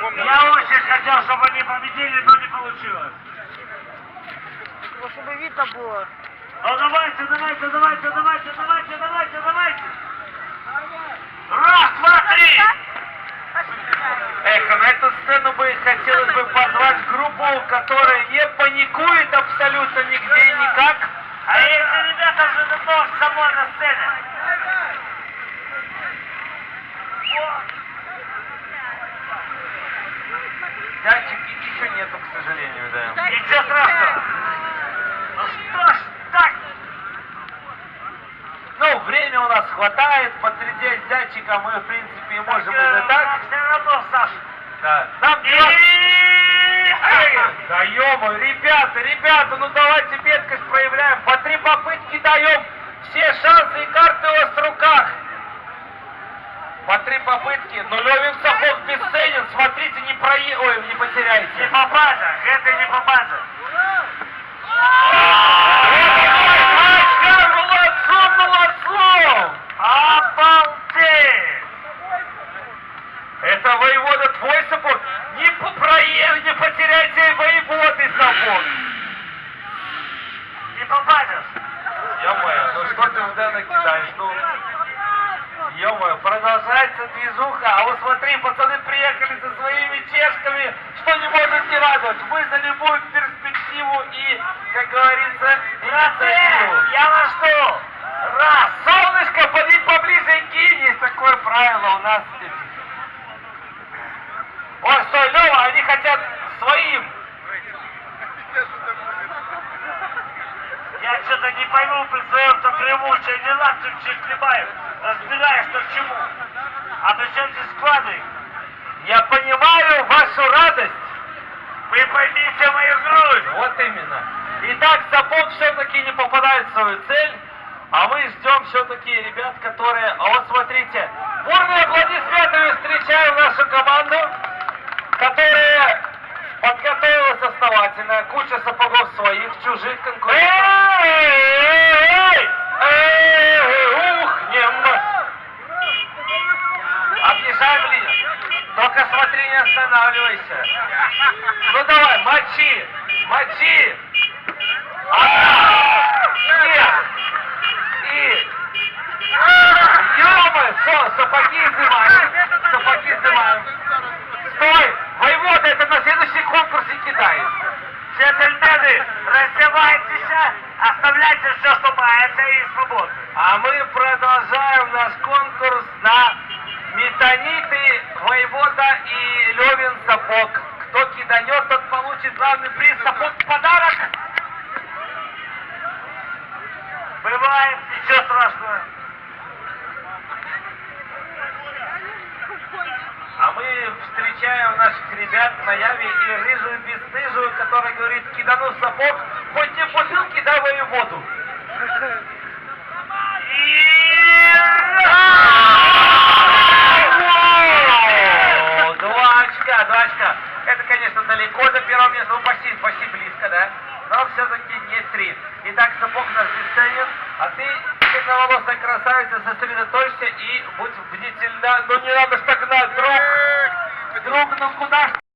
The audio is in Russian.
Напомню. Я очень хотел, чтобы они победили, но не получилось. Ну, чтобы видно было. Ну давайте, давайте, давайте, давайте, давайте, давайте, давайте. Раз, два, три. Эх, на эту сцену бы хотелось бы позвать группу, которая не паникует абсолютно нигде и никак. А эти ребята уже давно со мной на сцене. Датчики еще нету, к сожалению, да. Ничего страшного. Ну что ж так? Ну, время у нас хватает, потридеть датчика мы, в принципе, можем уже так. Все равно, Саша. Да. Нам И... Да ё ребята, ребята, ну давайте меткость проявляем. По три попытки даем. Все шансы и карты у вас в руках. По три попытки. Левин сапог бесценен. Смотрите, не прое... Ой, не Не потеряйте. попадя, это не попадя. Молодцом, молодцом! Обалдеть! Это воевода твой сапог. Не по- прое... не потеряйте воеводы сапог. Не попадешь. Ё-моё, ну что ты туда накидаешь? Ну, ё-моё, продолжается движуха. А вот смотри, пацаны приехали со своими чешками, что не может не радовать. Мы за любую перспективу и, как говорится, инициативу. я вас жду. Раз, солнышко, поди поближе и кинь. Есть такое правило у нас. эти. Ой, стой, Лёва, они хотят своим. Я что-то не пойму при своем-то преимуществе. Не лапчем хлебаем. Разбираешь, что к чему. А при чем здесь склады? Я понимаю вашу радость. Вы поймите мою грудь. Вот именно. Итак, сапог все-таки не попадает в свою цель, а мы ждем все-таки ребят, которые... А вот смотрите, бурные аплодисменты встречаем нашу Линию. Только смотри, не останавливайся. Ну давай, мочи! Мочи! Одна! Нет! И... Ё-моё, со- сапоги изымаем. Сапоги изымаем. Стой! Воевода, это на следующий конкурсе кидай. Джентльмены, раздевайтесь, оставляйте все, что мается, и свободны. А мы продолжаем наш конкурс на воевода и Левин сапог. Кто киданет, тот получит главный приз сапог подарок. Бывает, ничего страшного. А мы встречаем наших ребят на Яве и рыжую бесстыжую, которая говорит, кидану сапог, хоть не в бутылке, дай воеводу. О, Два очка, два очка. Это, конечно, далеко до первого места, ну почти, почти близко, да? Но все-таки не три. Итак, сапог наш бесценен, а ты, темноволосая красавица, сосредоточься и будь бдительна. Ну не надо ж так на друг, друг, ну куда ж